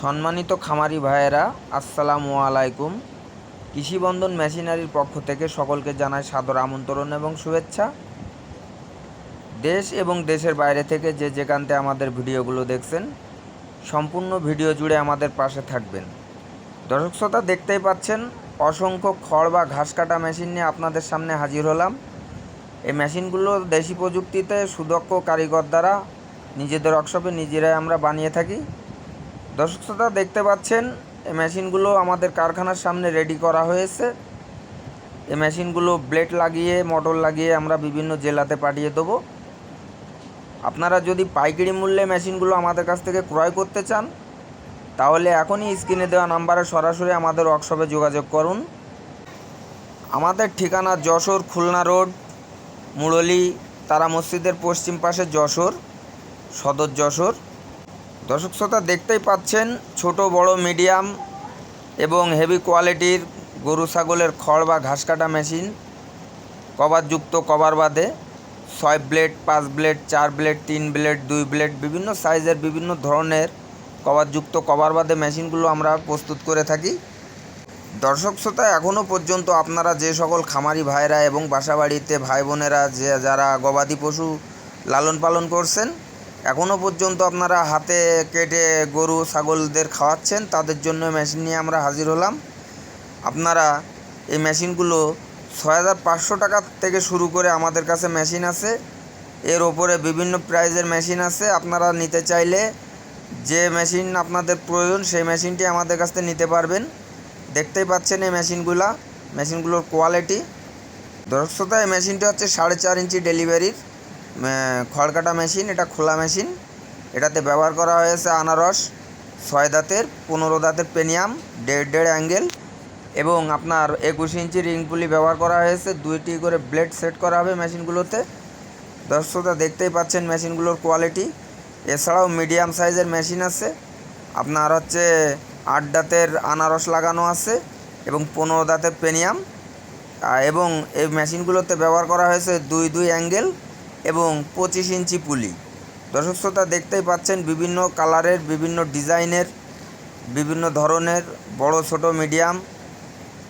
সম্মানিত খামারি ভাইয়েরা, আসসালামু আলাইকুম। কৃষিবন্ধন মেশিনারির পক্ষ থেকে সকলকে জানাই সাদর আমন্ত্রণ এবং শুভেচ্ছা। দেশ এবং দেশের বাইরে থেকে যে যেখানতে আমাদের ভিডিওগুলো দেখছেন, সম্পূর্ণ ভিডিও জুড়ে আমাদের পাশে থাকবেন। দর্শক শ্রোতা, দেখতেই পাচ্ছেন, অসংখ্য খড় বা ঘাস কাটা মেশিন নিয়ে আপনাদের সামনে হাজির হলাম। এই মেশিনগুলো দেশি প্রযুক্তিতে সুদক্ষ কারিগর দ্বারা নিজেদের ওয়ার্কশপে নিজেরাই আমরা বানিয়ে থাকি। দর্শক শ্রোতা, দেখতে পাচ্ছেন, এই মেশিনগুলো আমাদের কারখানার সামনে রেডি করা হয়েছে। এই মেশিনগুলো ব্লেড লাগিয়ে মোটর লাগিয়ে আমরা বিভিন্ন জেলাতে পাঠিয়ে দেবো। আপনারা যদি পাইকারি মূল্যে মেশিনগুলো আমাদের কাছ থেকে ক্রয় করতে চান, তাহলে এখনই স্ক্রিনে দেওয়া নাম্বারে সরাসরি আমাদের ওয়ার্কশপে যোগাযোগ করুন। আমাদের ঠিকানা যশোর খুলনা রোড, মুরলী, তারা মসজিদের পশ্চিম পাশে যশোর, সদর যশোর। দর্শক শ্রোতা, দেখতেই পাচ্ছেন ছোট, বড়, মিডিয়াম এবং হেভি কোয়ালিটির গরু, ছাগলের খড় বা ঘাস কাটা মেশিন কভারযুক্ত কভার বাদে ছয় ব্লেড পাঁচ ব্লেড চার ব্লেড তিন ব্লেড দুই ব্লেড বিভিন্ন সাইজের বিভিন্ন ধরনের কভারযুক্ত কভার বাদে মেশিনগুলো আমরা প্রস্তুত করে থাকি। দর্শক শ্রোতা এখনও পর্যন্ত আপনারা যে সকল খামারি ভাইরা এবং বাসাবাড়িতে ভাই বোনেরা যে যারা গবাদি পশু লালন পালন করছেন এখনও পর্যন্ত আপনারা হাতে কেটে গরু, ছাগলদের খাওয়াচ্ছেন, তাদের জন্য মেশিন নিয়ে আমরা হাজির হলাম। আপনারা এই মেশিনগুলো ছয় হাজার পাঁচশো টাকা থেকে শুরু করে আমাদের কাছে মেশিন আছে। এর ওপরে বিভিন্ন প্রাইজের মেশিন আছে। আপনারা নিতে চাইলে যে মেশিন আপনাদের প্রয়োজন, সেই মেশিনটি আমাদের কাছ থেকে নিতে পারবেন। দেখতেই পাচ্ছেন এই মেশিনগুলা, মেশিনগুলোর কোয়ালিটি। দর্শকতা এই মেশিনটি হচ্ছে সাড়ে চার ইঞ্চি ডেলিভারির। খড় কাটা মেশিন, এটা খোলা মেশিন। এটাতে ব্যবহার করা হয়েছে আনারস, ছয় দাঁতের, পনেরো দাঁতের পেনিয়াম, দেড় দেড় অ্যাঙ্গেল। এবং আপনার একুশ ইঞ্চি রিং পুলি ব্যবহার করা হয়েছে। দুইটি করে ব্লেড সেট করা হবে মেশিনগুলোতে। দর্শকরা দেখতেই পাচ্ছেন মেশিনগুলোর কোয়ালিটি। এছাড়াও মিডিয়াম সাইজের মেশিন আছে। আপনার হচ্ছে আট দাঁতের আনারস লাগানো আছে এবং পনেরো দাঁতের পেনিয়াম। এবং এই মেশিনগুলোতে ব্যবহার করা হয়েছে দুই দুই অ্যাঙ্গেল। এবং পঁচিশ ইঞ্চি পুলি। দর্শক শ্রোতা, দেখতেই পাচ্ছেন বিভিন্ন কালারের, বিভিন্ন ডিজাইনের, বিভিন্ন ধরনের, বড়, ছোট, মিডিয়াম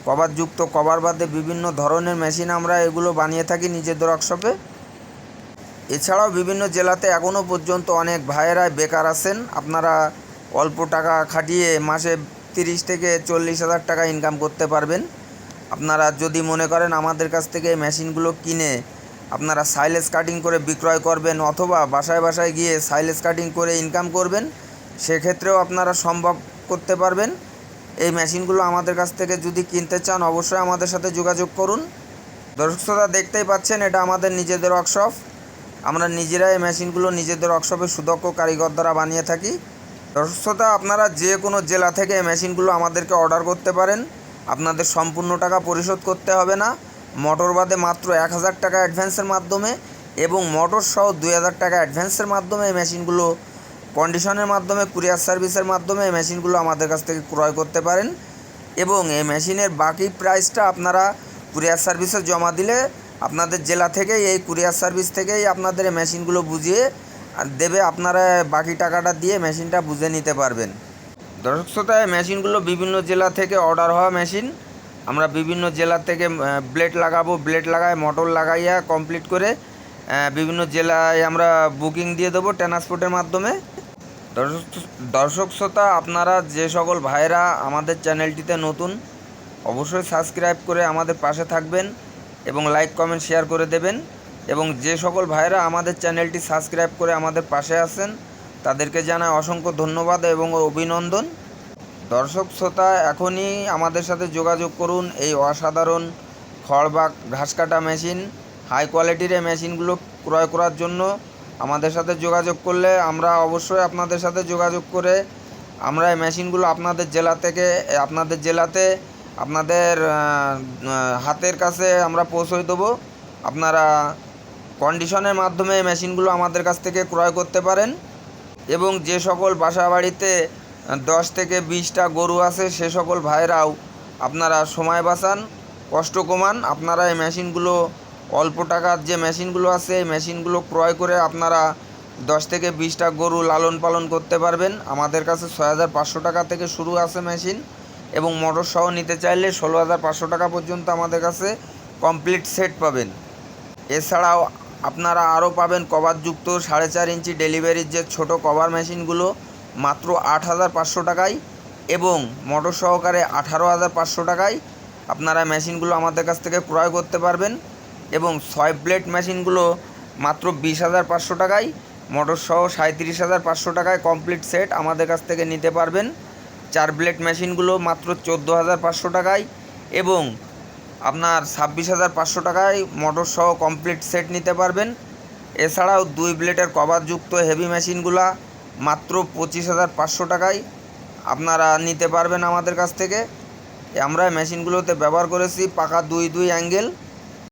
কভারযুক্ত কভার বাদে বিভিন্ন ধরনের মেশিন আমরা এগুলো বানিয়ে থাকি নিজেদের ওয়ার্কশপে এছাড়াও বিভিন্ন জেলাতে এখনও পর্যন্ত অনেক ভাইয়েরা বেকার আছেন। আপনারা অল্প টাকা খাটিয়ে মাসে তিরিশ থেকে চল্লিশ হাজার টাকা ইনকাম করতে পারবেন। আপনারা যদি মনে করেন আমাদের কাছ থেকে মেশিনগুলো কিনে আপনারা সাইলেজ কাটিং করে বিক্রয় করবেন অথবা বাসায় বাসায় গিয়ে সাইলেজ কাটিং করে ইনকাম করবেন, সেক্ষেত্রেও আপনারা সম্ভব করতে পারবেন। এই মেশিনগুলো আমাদের কাছ থেকে যদি কিনতে চান, অবশ্যই আমাদের সাথে যোগাযোগ করুন। দর্শক শ্রোতা, দেখতেই পাচ্ছেন, এটা আমাদের নিজেদের ওয়ার্কশপ আমরা নিজেরাই এই মেশিনগুলো নিজেদের ওয়ার্কশপে সুদক্ষ কারিগর দ্বারা বানিয়ে থাকি। দর্শক শ্রোতা, আপনারা যে কোনো জেলা থেকে এই মেশিনগুলো আমাদেরকে অর্ডার করতে পারেন। আপনাদের সম্পূর্ণ টাকা পরিশোধ করতে হবে না। মোটর বাদে মাত্র এক হাজার টাকা অ্যাডভান্সের মাধ্যমে এবং মোটর সহ দুই হাজার টাকা অ্যাডভান্সের মাধ্যমে এই মেশিনগুলো কন্ডিশনের মাধ্যমে কুরিয়ার সার্ভিসের মাধ্যমে এই মেশিনগুলো আমাদের কাছ থেকে ক্রয় করতে পারেন। এবং এই মেশিনের বাকি প্রাইসটা আপনারা কুরিয়ার সার্ভিসে জমা দিলে আপনাদের জেলা থেকেই, এই কুরিয়ার সার্ভিস থেকেই আপনাদের এই মেশিনগুলো বুঝিয়ে দেবে, আপনারা বাকি টাকাটা দিয়ে মেশিনটা বুঝে নিতে পারবেন। দর্শক শ্রোতা, এই মেশিনগুলো বিভিন্ন জেলা থেকে অর্ডার হওয়া মেশিন আমরা বিভিন্ন জেলা থেকে ব্লেড লাগাবো ব্লেড লাগায় মোটর লাগাইয়া কমপ্লিট করে বিভিন্ন জেলায় আমরা বুকিং দিয়ে দেবো ট্রান্সপোর্টের মাধ্যমে। দর্শক শ্রোতা, আপনারা যে সকল ভাইরা আমাদের চ্যানেলটিতে নতুন, অবশ্যই সাবস্ক্রাইব করে আমাদের পাশে থাকবেন এবং লাইক কমেন্ট শেয়ার করে দেবেন এবং যে সকল ভাইরা আমাদের চ্যানেলটি সাবস্ক্রাইব করে আমাদের পাশে আছেন, তাদেরকে জানায় অসংখ্য ধন্যবাদ এবং অভিনন্দন। দর্শক শ্রোতা, এখনই আমাদের সাথে যোগাযোগ করুন এই অসাধারণ খড় বা ঘাস কাটা মেশিন হাই কোয়ালিটির এই মেশিনগুলো ক্রয় করার জন্য আমাদের সাথে যোগাযোগ করলে আমরা অবশ্যই আপনাদের সাথে যোগাযোগ করে আমরা এই মেশিনগুলো আপনাদের জেলা থেকে, আপনাদের জেলাতে, আপনাদের হাতের কাছে আমরা পৌঁছে দেবো। আপনারা কন্ডিশনের মাধ্যমে মেশিনগুলো আমাদের কাছ থেকে ক্রয় করতে পারেন এবং যে সকল বাসা বাড়িতে দশ থেকে বিশটা গরু আছে, সে সকল ভাইরাও আপনারা সময় বাঁচান, কষ্ট কমান। আপনারা এই মেশিনগুলো, অল্প টাকার যে মেশিনগুলো আছে, এই মেশিনগুলো ক্রয় করে আপনারা দশ থেকে বিশটা গরু লালন পালন করতে পারবেন। আমাদের কাছে ছয় হাজার পাঁচশো টাকা থেকে শুরু আছে মেশিন এবং মোটর সহ নিতে চাইলে ষোলো হাজার পাঁচশো টাকা পর্যন্ত আমাদের কাছে কমপ্লিট সেট পাবেন। এছাড়াও আপনারা আরও পাবেন কভারযুক্ত সাড়ে চার ইঞ্চি ডেলিভারির যে ছোট কভার মেশিনগুলো। মাত্র আট হাজার পাঁচশো টাকায় এবং মোটর সহকারে আঠারো হাজার পাঁচশো টাকায় আপনারা মেশিনগুলো আমাদের কাছ থেকে ক্রয় করতে পারবেন এবং ছয় ব্লেড মেশিনগুলো মাত্র বিশ হাজার পাঁচশো টাকায়, মোটর সহ সাঁত্রিশ হাজার পাঁচশো টাকায় কমপ্লিট সেট আমাদের কাছ থেকে নিতে পারবেন। চার ব্লেড মেশিনগুলো মাত্র চোদ্দ হাজার পাঁচশো টাকায় এবং আপনার ছাব্বিশ হাজার পাঁচশো টাকায় মোটর সহ কমপ্লিট সেট নিতে পারবেন। এছাড়াও দুই ব্লেডের কভারযুক্ত হেভি মেশিনগুলা মাত্র পঁচিশ হাজার পাঁচশো টাকায় আপনারা নিতে পারবেন আমাদের কাছ থেকে। আমরা মেশিনগুলোতে ব্যবহার করেছি, পাকা দুই দুই অ্যাঙ্গেল।